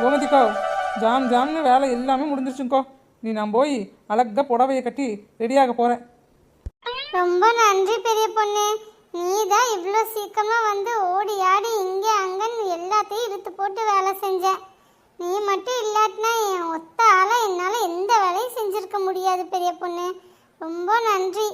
கோமதிக்கோ jam ஜாம்னு வேலை எல்லாமே முடிஞ்சிருச்சுங்கோ. நீ நான் போய் அழகா புடவையை கட்டி ரெடியாக போகிறேன் ரொம்ப நன்றி பெரிய பொண்ணு. நீ தான் இவ்வளோ சீக்கிரமா வந்து ஓடி ஆடி இங்கே அங்கன்னு எல்லாத்தையும் இழுத்து போட்டு வேலை செஞ்ச. நீ மட்டும் இல்லாட்டினா என் ஒத்த ஆளா என்னால் எந்த வேலையும் செஞ்சிருக்க முடியாது பெரிய பொண்ணு. ரொம்ப நன்றி.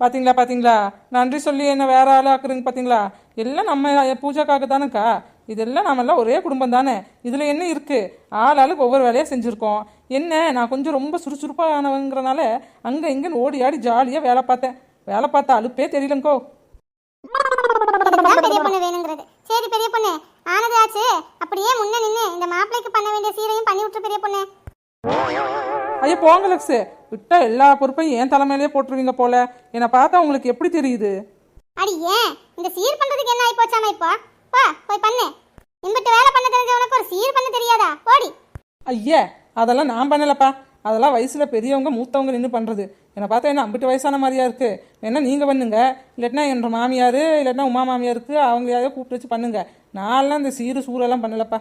பாத்தீங்களா பாத்தீங்களா? நன்றி சொல்லி என்ன வேற ஆள் ஆக்குறீங்க பாத்தீங்களா? எல்லாம் நம்ம பூஜாக்காக தானேக்கா? இதெல்லாம் நாமெல்லாம் ஒரே குடும்பம் தானே. இதில் என்ன இருக்கு? ஆள் ஆளுக்கு ஒவ்வொரு வேலையாக செஞ்சுருக்கோம். என்ன நான் கொஞ்சம் ரொம்ப சுறுசுறுப்பானவங்கிறனால அங்கே இங்கேன்னு ஓடி ஆடி ஜாலியாக வேலை பார்த்தேன். வேலை பார்த்த அலுப்பே தெரியலங்கோ. பெரிய பொண்ணு வேணுங்கிறது. சரி பெரிய பொண்ணு. ஆனது ஆச்சு. அப்படியே முன்ன நின்று இந்த மாப்பிள்ளைக்கு பண்ண வேண்டிய சீரையும் பண்ணி விட்டு பெரிய பொண்ணு. ஐயா போங்க லக்ஸு. விட்டா எல்லா பொறுப்பையும் என் தலைமையிலே போட்டுருவீங்க போல. என்னை பார்த்தா உங்களுக்கு எப்படி தெரியுது? அடி ஏன்? இந்த சீர் பண்றதுக்கு என்ன ஆகி போச்சாமா இப்போ? பா போய் பண்ணு. இம்பிட்டு வேலை பண்ண தெரிஞ்சவனுக்கு ஒரு சீர் பண்ண தெரியாதா? ஓடி. ஐயா அதெல்லாம் நான் பண்ணலப்பா. அதெல்லாம் வயசில் பெரியவங்க மூத்தவங்க நின்று பண்ணுறது என்னை பார்த்தா என்ன அம்பிட்டு வயசான மாதிரியா இருக்கு. வேணா நீங்கள் பண்ணுங்க. இல்லாட்டினா என்ற மாமியார் இல்லாட்டினா உமா மாமியாருக்கு அவங்க யாரையோ கூப்பிட்டு வச்சு பண்ணுங்க. நான்லாம் இந்த சீரு சூரெல்லாம் பண்ணலப்பா.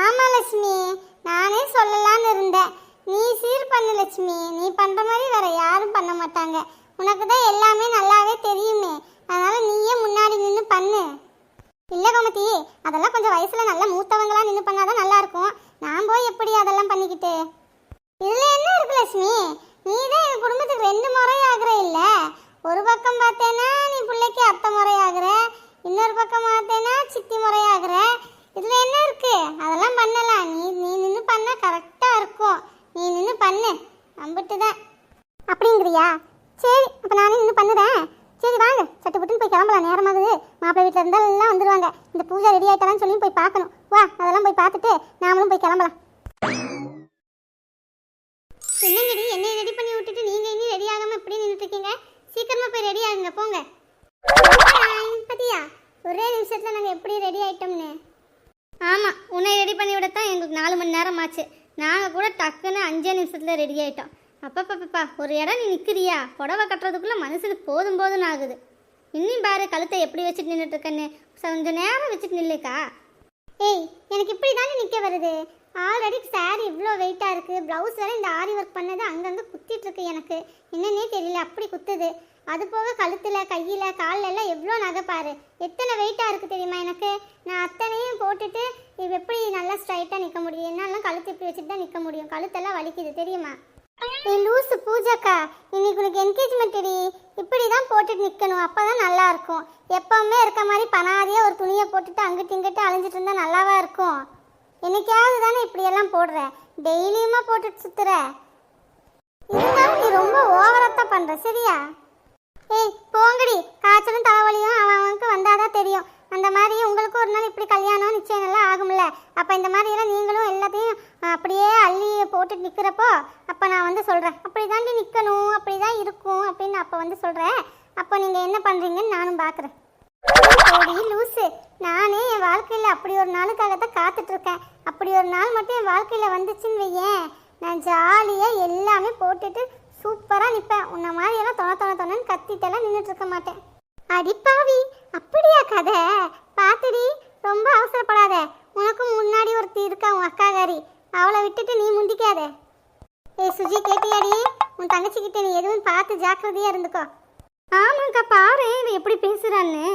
ஆமா லட்சுமி. நானே சொல்லலாம்னு இருந்தேன். நீ சீர் பண்ணு லட்சுமி. நீ பண்ற மாதிரி வேற யாரும் பண்ண மாட்டாங்க. உனக்கு தான் எல்லாமே நல்லாவே தெரியுமே. அதனால நீயே முன்னாடி பாட்டி அதெல்லாம் கொஞ்சம் வயசுல நல்லா மூத்தவங்களா நின்று பண்ணாதான் நல்லா இருக்கும் நான் போய் எப்படி அதெல்லாம் பண்ணிக்கிட்டு? இதுல என்ன இருக்கு லட்சுமி? நீ தான் எங்க குடும்பத்துக்கு ரெண்டு முறை ஆகுற இல்ல. ஒரு பக்கம் பார்த்தேன்னா நீ பிள்ளைக்கு அத்தை முறை இன்னொரு பக்கம் பார்த்தேன்னா சித்தி முறை ஆகுற இதுல என்ன இருக்கு? அதெல்லாம் பண்ணலாம் நீ நீ நின்று பண்ணா கரெக்டா இருக்கும் நீ நின்று பண்ணு நம்பிட்டு தான் அப்படிங்கிறியா சரி அப்ப நானே நின்று பண்ணுறேன் சரி வாங்க சட்டு புட்டுன்னு போய் கிளம்பலாம் நேரமாகுது மாப்பிள்ளை வீட்டில் இருந்தால் எல்லாம் இந்த பூஜை ரெடி ஆகிட்டாலும் சொல்லி போய் பார்க்கணும். வா அதெல்லாம் போய் பார்த்துட்டு நாமளும் போய் கிளம்பலாம். என்னங்கடி என்னை ரெடி பண்ணி விட்டுட்டு நீங்க இன்னும் ரெடி ஆகாம இப்படி நின்றுட்டு சீக்கிரமாக சீக்கிரமா போய் ரெடி ஆகுங்க போங்க. பத்தியா? ஒரே நிமிஷத்துல நாங்க எப்படி ரெடி ஆயிட்டோம்னு. ஆமா உன்னை ரெடி பண்ணி விடத்தான் எங்களுக்கு நாலு மணி நேரம் ஆச்சு நாங்க கூட டக்குன்னு அஞ்சே நிமிஷத்துல ரெடி ஆயிட்டோம். அப்பப்பப்பா ஒரு இடம் நீ நிக்கிறியா? புடவை கட்டுறதுக்குள்ள மனசுக்கு போதும் போதும் ஆகுது. இன்னும் பாரு கழுத்தை எப்படி வச்சுட்டு நின்றுட்டுருக்கன்னு கொஞ்சம் நேரம் வச்சுட்டு நில்லுக்கா. ஏய் எனக்கு இப்படி தானே நிற்க வருது ஆல்ரெடி சாரி இவ்வளோ வெயிட்டாக இருக்குது ப்ளவுஸ் வேறு இந்த ஆரி ஒர்க் பண்ணது அங்கங்கே குத்திட்டுருக்கு எனக்கு. என்னன்னே தெரியல அப்படி குத்துது. அது போக கழுத்தில் கையில் காலில் எல்லாம் எவ்வளோ நகைப்பாரு எத்தனை வெயிட்டாக இருக்குது தெரியுமா எனக்கு? நான் அத்தனையும் போட்டுட்டு இது எப்படி நல்லா ஸ்ட்ரைட்டாக நிற்க முடியும்? என்னாலும் கழுத்து இப்படி வச்சுட்டு தான் நிற்க முடியும்? கழுத்தெல்லாம் வலிக்குது தெரியுமா? ஏய் லூசு பூஜாக்கா இன்னைக்கு உனக்கு என்கேஜ்மெண்ட் டி. இப்படி தான் போட்டுட்டு நிற்கணும் அப்போ தான் நல்லா இருக்கும் எப்பவுமே இருக்க மாதிரி பணாதியாக ஒரு துணியை போட்டுட்டு அங்கிட்டு இங்கிட்டு அழிஞ்சிட்டு இருந்தால் நல்லாவா இருக்கும்? என்னைக்காவது தானே இப்படியெல்லாம் போடுற? டெய்லியுமா போட்டுட்டு சுற்றுற இருந்தாலும் நீ ரொம்ப ஓவரத்தான் பண்ணுற சரியா? ஏய் போங்கடி. காய்ச்சலும் தலைவலியும் அவன் அவனுக்கு வந்தாதான் தெரியும். அந்த மாதிரி உங்களுக்கு ஒரு நாள் இப்படி கல்யாணம் நிச்சயம் நல்லா ஆகும்ல? அப்போ இந்த மாதிரியெல்லாம் நீங்களும் எல்லாத்தையும் அப்படியே அள்ளி போட்டு நிற்கிறப்போ அப்போ நான் வந்து சொல்கிறேன் அப்படி தாண்டி நிற்கணும் அப்படி தான் இருக்கும் அப்படின்னு அப்போ வந்து சொல்கிறேன் அப்போ நீங்கள் என்ன பண்ணுறீங்கன்னு நானும் பார்க்குறேன் லூஸு நானே என் வாழ்க்கையில் அப்படி ஒரு நாளுக்காக தான் காத்துட்ருக்கேன். அப்படி ஒரு நாள் மட்டும் என் வாழ்க்கையில் வந்துச்சுன்னு வையேன். நான் ஜாலியாக எல்லாமே போட்டுட்டு சூப்பராக நிற்பேன் உன்ன மாதிரியெல்லாம் தொண தொண தொணன்னு கத்திட்டெல்லாம் நின்றுட்டு இருக்க மாட்டேன் அடிப்பாவி அப்படியா கதை? பார்த்துடி ரொம்ப அவசரப்படாத. உனக்கும் முன்னாடி ஒருத்தி இருக்கா உன் அக்காகாரி அவளை விட்டுட்டு நீ முந்திக்காத. ஏய் சுஜி கேட்டியாடி? உன் தங்கச்சிக்கிட்ட நீ எதுவும் பார்த்து ஜாக்கிரதையா இருந்துக்கோ. ஆமாக்கா பாரு இவன் எப்படி பேசுறான்னு.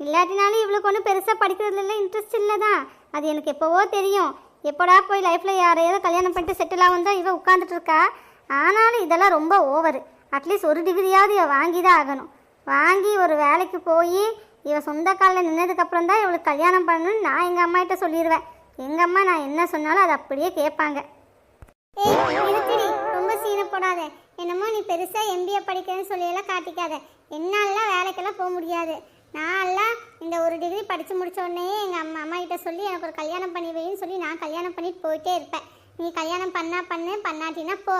இல்லாட்டினாலும் இவளுக்கு ஒன்றும் பெருசாக படிக்கிறதுல இன்ட்ரெஸ்ட் இல்லை தான் அது எனக்கு எப்போவோ தெரியும். எப்படா போய் லைஃப்பில் யாரையாவது கல்யாணம் பண்ணிட்டு செட்டில் ஆகும் தான் உட்காந்துட்டு இருக்கா. ஆனாலும் இதெல்லாம் ரொம்ப ஓவர் அட்லீஸ்ட் ஒரு டிகிரியாவது இவன் வாங்கி தான் ஆகணும். வாங்கி ஒரு வேலைக்கு போய் இவ சொந்த காலில் நின்னதுக்கப்புறம் தான் இவளுக்கு கல்யாணம் பண்ணணும்னு நான் எங்கள் அம்மாகிட்ட சொல்லிடுவேன். எங்கள் அம்மா நான் என்ன சொன்னாலும் அதை அப்படியே கேட்பாங்க. ரொம்ப சீனை போடாத என்னமோ நீ பெருசாக எம்பிஏ படிக்கிறேன்னு சொல்லியெல்லாம் காட்டிக்காத. என்னாலாம் வேலைக்கெல்லாம் போக முடியாது. நான்லாம் இந்த ஒரு டிகிரி படித்து முடிச்ச உடனே எங்கள் அம்மா அம்மா கிட்ட சொல்லி எனக்கு ஒரு கல்யாணம் பண்ணி வைன்னு சொல்லி நான் கல்யாணம் பண்ணிட்டு போயிட்டே இருப்பேன். நீ கல்யாணம் பண்ணா பண்ணு பண்ணாட்டினா போ.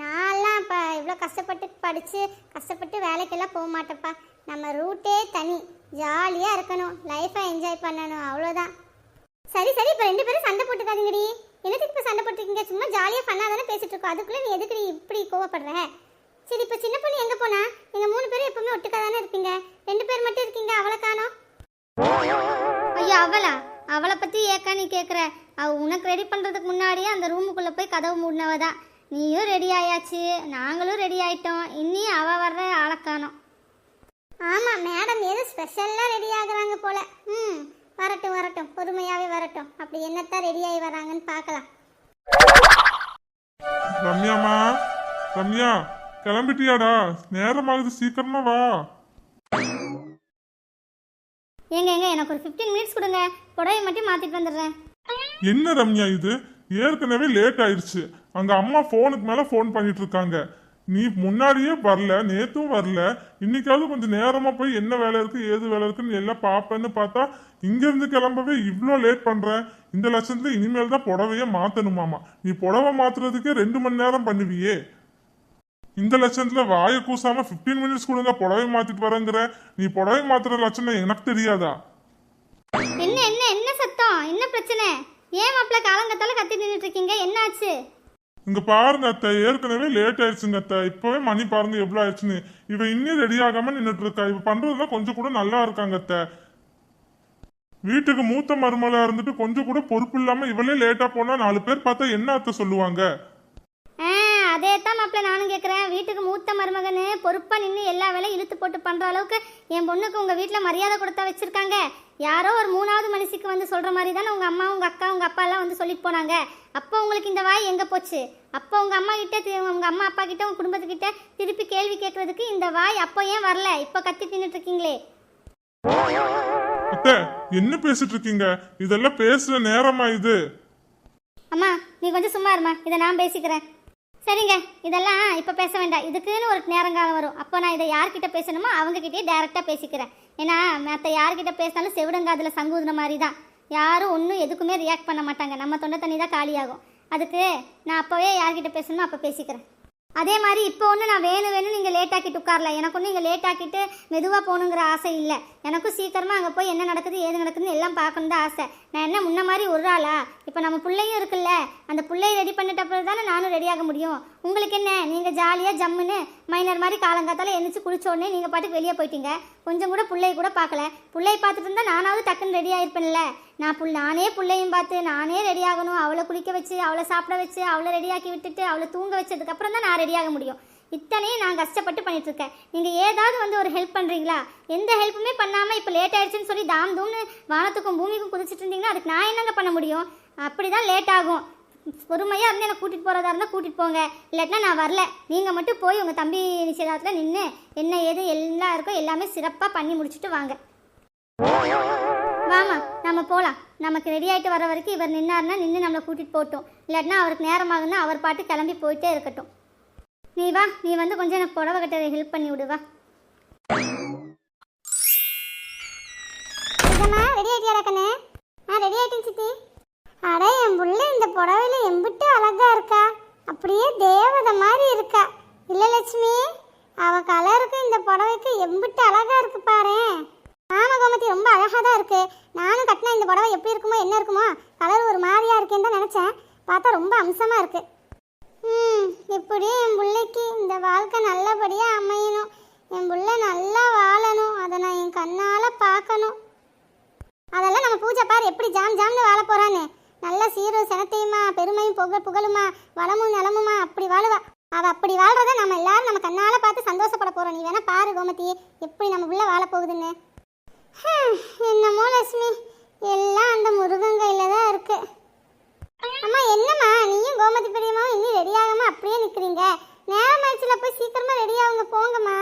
நான்லாம் இப்போ இவ்வளோ கஷ்டப்பட்டு படித்து கஷ்டப்பட்டு வேலைக்கெல்லாம் போக மாட்டேப்பா நம்ம ரூட்டே தனி. ஜாலியாக இருக்கணும். லைஃப்பை என்ஜாய் பண்ணணும். அவ்வளோதான் சரி சரி இப்போ ரெண்டு பேரும் சண்டை போட்டுக்காதீங்கடி. என்னத்துக்கு இப்போ சண்டை போட்டுருக்கீங்க? சும்மா ஜாலியாக ஃபன்னாக தானே பேசிட்டு இருக்கோம் அதுக்குள்ளே நீ எதுக்கு நீ இப்படி கோவப்படுற? சரி இப்போ சின்ன பொண்ணு எங்கே போனா? நீங்கள் மூணு பேரும் எப்பவுமே ஒட்டுக்கா தானே இருப்பீங்க. ரெண்டு பேர் மட்டும் இருக்கீங்க அவளை காணோம். ஐயோ அவளா? அவளை பற்றி ஏக்கா நீ கேட்குற அவள் உனக்கு ரெடி பண்ணுறதுக்கு முன்னாடியே அந்த ரூமுக்குள்ளே போய் கதவு மூடினவ தான் நீயும் ரெடி ஆயாச்சு. நாங்களும் ரெடி ஆயிட்டோம். இனி அவள் வர்ற ஆளக்கானோம் ஆமாம் மேடம் ஏதோ ஸ்பெஷலாக ரெடி ஆகுறாங்க போல. ம் வரட்டும் வரட்டும் பொறுமையாகவே வரட்டும். அப்படி என்னத்தான் ரெடி ஆகி வராங்கன்னு பார்க்கலாம். ரம்யாமா ரம்யா கிளம்பிட்டியாடா? நேரமாகுது சீக்கிரமா வா. ஏங்க ஏங்க எனக்கு ஒரு ஃபிஃப்டீன் மினிட்ஸ் கொடுங்க. புடவை மட்டும் மாற்றிட்டு வந்துடுறேன். என்ன ரம்யா இது? ஏற்கனவே லேட் ஆயிடுச்சு அங்க அம்மா ஃபோனுக்கு மேல ஃபோன் பண்ணிட்டு இருக்காங்க. நீ முன்னாடியே வரல நேற்றும் வரல. இன்னைக்காவது கொஞ்சம் நேரமாக போய் என்ன வேலை இருக்குது ஏது வேலை இருக்குன்னு எல்லாம் பார்ப்பேன்னு பார்த்தா இங்கேருந்து கிளம்பவே இவ்வளோ லேட் பண்ணுறேன் இந்த லட்சத்தில் இனிமேல் தான் புடவையே மாற்றணுமாமா நீ புடவை மாற்றுறதுக்கே ரெண்டு மணி நேரம் பண்ணுவியே. இந்த லட்சத்தில் வாயை கூசாம 15 மினிட்ஸ் கொடுங்க புடவை மாற்றிட்டு வரேங்கிற. நீ புடவை மாற்றுற லட்சணம் எனக்கு தெரியாதா? என்ன என்ன என்ன சத்தம்? என்ன பிரச்சனை? ஏன் மாப்பிள்ள காலங்கத்தால கத்தி நின்றுட்டு இருக்கீங்க? என்னாச்சு? இங்க பாருங்க அத்தை ஏற்கனவே லேட் ஆயிடுச்சுங்க அத்தை. இப்பவே மணி பாருங்க எவ்வளவு ஆயிடுச்சுன்னு. இவ இன்னும் ரெடி ஆகாம நின்றுட்டு இருக்கா. இவ பண்றதுலாம் கொஞ்சம் கூட நல்லா இருக்காங்க அத்தை. வீட்டுக்கு மூத்த மருமலா இருந்துட்டு கொஞ்சம் கூட பொறுப்பு இல்லாம இவளே லேட்டா போனா நாலு பேர் பார்த்தா என்ன அத்தை சொல்லுவாங்க? அதே தான் மாப்பிள்ள நானும் கேட்குறேன் வீட்டுக்கு மூத்த மருமகனு பொறுப்பாக நின்று எல்லா வேலையும் இழுத்து போட்டு பண்ணுற அளவுக்கு என் பொண்ணுக்கு உங்கள் வீட்டில் மரியாதை கொடுத்தா வச்சுருக்காங்க. யாரோ ஒரு மூணாவது மனுஷிக்கு வந்து சொல்கிற மாதிரி தானே உங்கள் அம்மா உங்கள் அக்கா உங்கள் அப்பா எல்லாம் வந்து சொல்லிட்டு போனாங்க. அப்போ உங்களுக்கு இந்த வாய் எங்கே போச்சு? அப்போ உங்கள் அம்மா கிட்ட தி- உங்க அம்மா அப்பா கிட்ட உங்கள் குடும்பத்துக்கிட்ட திருப்பி கேள்வி கேட்கறதுக்கு இந்த வாய் அப்போ ஏன் வரல? இப்போ கத்தி தின்னுட்டு இருக்கீங்களே. என்ன பேசிட்டு இருக்கீங்க? இதெல்லாம் பேசுற நேரமா இது? அம்மா நீ கொஞ்சம் சும்மா இருமா. இதை நான் பேசிக்கிறேன். சரிங்க இதெல்லாம் இப்போ பேச வேண்டாம். இதுக்குன்னு ஒரு நேரங்காலம் வரும். அப்போ நான் இதை யார்கிட்ட பேசணுமோ அவங்ககிட்டயே டேரெக்டாக பேசிக்கிறேன். ஏன்னா மற்ற யார்கிட்ட பேசினாலும் செவிடங்காதில் சங்கூதுன மாதிரி தான் யாரும் ஒன்றும் எதுக்குமே ரியாக்ட் பண்ண மாட்டாங்க. நம்ம தொண்டை தண்ணி தான் காலியாகும். அதுக்கு நான் அப்போவே யார்கிட்ட பேசணுமோ அப்போ பேசிக்கிறேன். அதே மாதிரி இப்போ ஒன்று நான் வேணும் வேணும் நீங்கள் லேட் ஆக்கிட்டு உட்காரல. எனக்கு ஒன்று நீங்கள் லேட் ஆக்கிட்டு மெதுவாக போகணுங்கிற ஆசை இல்லை. எனக்கும் சீக்கிரமாக அங்கே போய் என்ன நடக்குது ஏது நடக்குதுன்னு எல்லாம் பார்க்கணும் தான் ஆசை. நான் என்ன முன்ன மாதிரி ஒரு ஆளா? இப்போ நம்ம பிள்ளையும் இருக்குல்ல. அந்த பிள்ளையை ரெடி பண்ணிட்ட தானே நானும் ரெடி ஆக முடியும். உங்களுக்கு என்ன? நீங்கள் ஜாலியாக ஜம்முன்னு மைனர் மாதிரி காலங்காத்தால எழுந்திரிச்சு குளிச்சோடனே நீங்கள் பாட்டுக்கு வெளியே போயிட்டீங்க. கொஞ்சம் கூட பிள்ளைய கூட பார்க்கல. பிள்ளைய பார்த்துட்டு இருந்தால் நானாவது டக்குன்னு ரெடி ஆயிருப்பேன்ல. நான் புள் நானே பிள்ளையும் பார்த்து நானே ரெடி ஆகணும். அவளை குளிக்க வச்சு அவளை சாப்பிட வச்சு அவளை ரெடியாக்கி விட்டுட்டு அவளை தூங்க வச்சதுக்கப்புறம் தான் நான் ரெடியாக முடியும். இத்தனையும் நான் கஷ்டப்பட்டு பண்ணிட்டுருக்கேன் நீங்கள் ஏதாவது வந்து ஒரு ஹெல்ப் பண்ணுறீங்களா எந்த ஹெல்ப்புமே பண்ணாமல் இப்போ லேட் ஆயிடுச்சுன்னு சொல்லி தாம் தூம்னு வானத்துக்கும் பூமிக்கும் குதிச்சிட்டு இருந்தீங்கன்னா அதுக்கு நான் என்னங்க பண்ண முடியும்? அப்படி தான் லேட் ஆகும். பொறுமையாக இருந்து என்னை கூட்டிகிட்டு போகிறதா இருந்தால் கூட்டிகிட்டு போங்க. இல்லாட்டினா நான் வரல. நீங்கள் மட்டும் போய் உங்கள் தம்பி நிச்சயதாரத்தில் நின்று என்ன ஏது எல்லாம் இருக்கோ எல்லாமே சிறப்பாக பண்ணி முடிச்சுட்டு வாங்க. வாமா நம்ம போகலாம் நமக்கு ரெடி ஆகிட்டு வர வரைக்கும் இவர் நின்னார்னா நின்று நம்மளை கூட்டிகிட்டு போகட்டும். இல்லாட்டினா அவருக்கு நேரமாகுன்னா அவர் பாட்டு கிளம்பி போயிட்டே இருக்கட்டும். நீ வா நீ வந்து கொஞ்சம் எனக்கு புடவை கட்ட ஹெல்ப் பண்ணி விடுவா ரெடி ஆகிட்டியா கண்ணு ஆ ரெடி ஆகிட்டேன் சித்தி. அட என் புள்ள இந்த புடவையில எம்பிட்டு அழகா இருக்கா? அப்படியே தேவதை மாதிரி இருக்கா. இல்ல லட்சுமி அவ கலருக்கு இந்த புடவைக்கு எம்பிட்டு அழகா இருக்கு பாரு. ஆமா கோமதி ரொம்ப அழகா தான் இருக்கு. நானும் கட்டின இந்த புடவை எப்படி இருக்குமோ என்ன இருக்குமோ கலர் ஒரு மாதிரியா இருக்கேன்னு தான் நினைச்சேன். பார்த்தா ரொம்ப அம்சமா இருக்கு. ம் இப்படியே என் பிள்ளைக்கு இந்த வாழ்க்கை நல்லபடியா அமையணும். என் புள்ள நல்லா வாழணும். அதை நான் என் கண்ணால பார்க்கணும். அதெல்லாம் நம்ம பூஜை பார் எப்படி ஜாம் ஜாம்னு வாழ போறான்னு. நல்ல சீரும் சினத்தையுமா பெருமையும் புக புகழுமா வளமும் நலமுமா அப்படி வாழுவா. அவ அப்படி வாழ்றத நம்ம எல்லாரும் நம்ம கண்ணால பார்த்து சந்தோஷப்பட போறோம். நீ வேணா பாரு கோமதி எப்படி நம்ம உள்ள வாழ போகுதுன்னு. என்னமோ லட்சுமி எல்லாம் அந்த முருகன் கையில தான் இருக்கு. அம்மா என்னம்மா நீயும் கோமதி பெரியம்மாவும் இன்னும் ரெடி ஆகாம அப்படியே நிக்கிறீங்க? நேரம் ஆயிடுச்சுல போய் சீக்கிரமா ரெடி ஆகுங்க போங்கம்மா.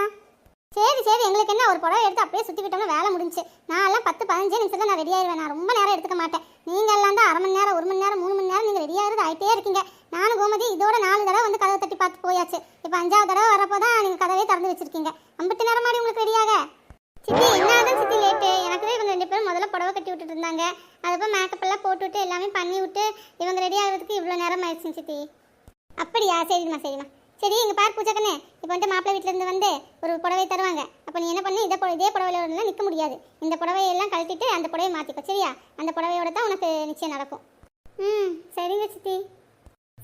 சரி சரி எங்களுக்கு என்ன ஒரு புடவை எடுத்து அப்படியே சுற்றிக்கிட்டோம்னா வேலை முடிஞ்சுச்சு நான் எல்லாம் பத்து பதினஞ்சு நிமிஷத்துல நான் ரெடி ஆயிடுவேன் நான் ரொம்ப நேரம் எடுத்துக்க மாட்டேன். நீங்கள்லாம் தான் அரை மணி நேரம் ஒரு மணி நேரம் மூணு மணி நேரம் நீங்கள் ரெடி ஆகிறது ஆகிட்டே இருக்கீங்க. நானும் கோமதி இதோட நாலு தடவை வந்து கதவை தட்டி பார்த்து போயாச்சு. இப்போ அஞ்சாவது தடவை வரப்போ தான் நீங்கள் கதவே திறந்து வச்சிருக்கீங்க. ஐம்பத்தி நேரம் மாதிரி உங்களுக்கு ரெடியாக சித்தி என்னதான் சித்தி லேட்டு எனக்குவே இவங்க ரெண்டு பேரும் முதல்ல புடவை கட்டி விட்டுட்டு இருந்தாங்க. அதுக்கப்புறம் மேக்கப் எல்லாம் போட்டு விட்டு எல்லாமே பண்ணி விட்டு இவங்க ரெடி ஆகிறதுக்கு இவ்வளோ நேரம் ஆயிடுச்சு சித்தி. அப்படியா? சரிம்மா சரிம்மா. சரி இங்கே பார் பூஜை இப்போ வந்துட்டு மாப்பிள்ளை வீட்டிலேருந்து வந்து ஒரு புடவை தருவாங்க. அப்போ நீ என்ன பண்ணு? இதை இதே புடவையில நிற்க முடியாது. இந்த புடவையெல்லாம் கழட்டிட்டு அந்த புடவையை மாற்றிக்கோ சரியா? அந்த புடவையோட தான் உனக்கு நிச்சயம் நடக்கும். ம் சரிங்க சித்தி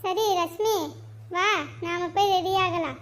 சரி ரஷ்மி. வா நாம போய் ரெடி ஆகலாம்.